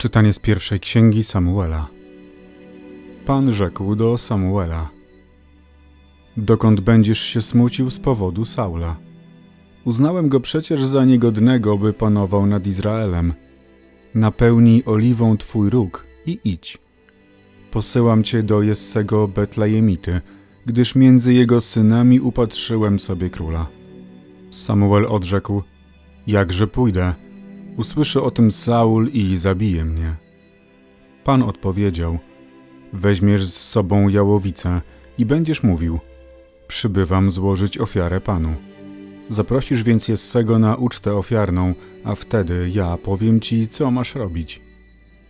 Czytanie z pierwszej księgi Samuela. Pan rzekł do Samuela: Dokąd będziesz się smucił z powodu Saula? Uznałem go przecież za niegodnego, by panował nad Izraelem. Napełnij oliwą twój róg i idź. Posyłam cię do Jessego Betlejemity, gdyż między jego synami upatrzyłem sobie króla. Samuel odrzekł: Jakże pójdę? Usłyszy o tym Saul i zabije mnie. Pan odpowiedział: Weźmiesz z sobą jałowicę i będziesz mówił: Przybywam złożyć ofiarę Panu. Zaprosisz więc Jessego na ucztę ofiarną, a wtedy ja powiem ci, co masz robić.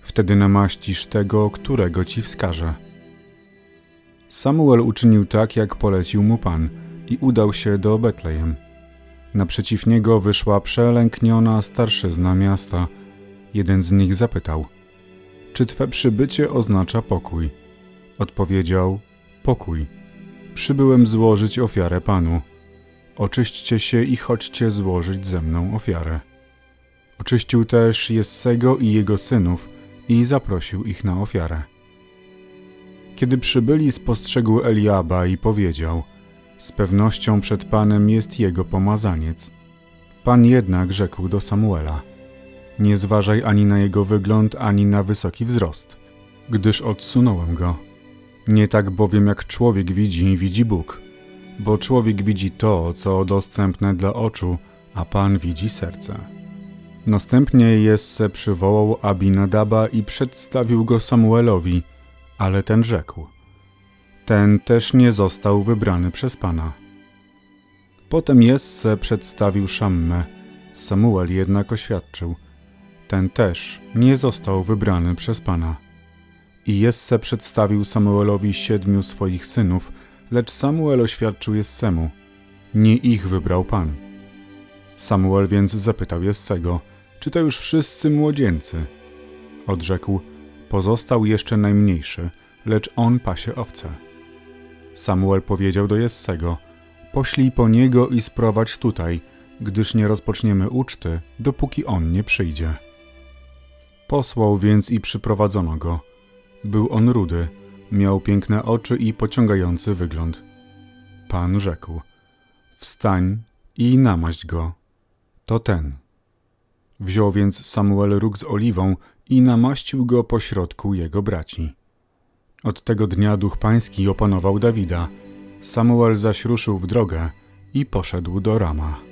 Wtedy namaścisz tego, którego ci wskażę. Samuel uczynił tak, jak polecił mu Pan, i udał się do Betlejem. Naprzeciw niego wyszła przelękniona starszyzna miasta. Jeden z nich zapytał: Czy twe przybycie oznacza pokój? Odpowiedział: Pokój. Przybyłem złożyć ofiarę Panu. Oczyśćcie się i chodźcie złożyć ze mną ofiarę. Oczyścił też Jessego i jego synów i zaprosił ich na ofiarę. Kiedy przybyli, spostrzegł Eliaba i powiedział: Z pewnością przed Panem jest jego pomazaniec. Pan jednak rzekł do Samuela: Nie zważaj ani na jego wygląd, ani na wysoki wzrost, gdyż odsunąłem go. Nie tak bowiem jak człowiek widzi, widzi Bóg, bo człowiek widzi to, co dostępne dla oczu, a Pan widzi serce. Następnie Jesse przywołał Abinadaba i przedstawił go Samuelowi, ale ten rzekł: Ten też nie został wybrany przez Pana. Potem Jesse przedstawił Szammę, Samuel jednak oświadczył: Ten też nie został wybrany przez Pana. I Jesse przedstawił Samuelowi siedmiu swoich synów, lecz Samuel oświadczył Jessemu: Nie ich wybrał Pan. Samuel więc zapytał Jessego: Czy to już wszyscy młodzieńcy? Odrzekł: Pozostał jeszcze najmniejszy, lecz on pasie owce. Samuel powiedział do Jessego: Poślij po niego i sprowadź tutaj, gdyż nie rozpoczniemy uczty, dopóki on nie przyjdzie. Posłał więc i przyprowadzono go. Był on rudy, miał piękne oczy i pociągający wygląd. Pan rzekł: Wstań i namaść go. To ten. Wziął więc Samuel róg z oliwą i namaścił go pośrodku jego braci. Od tego dnia duch pański opanował Dawida. Samuel zaś ruszył w drogę i poszedł do Rama.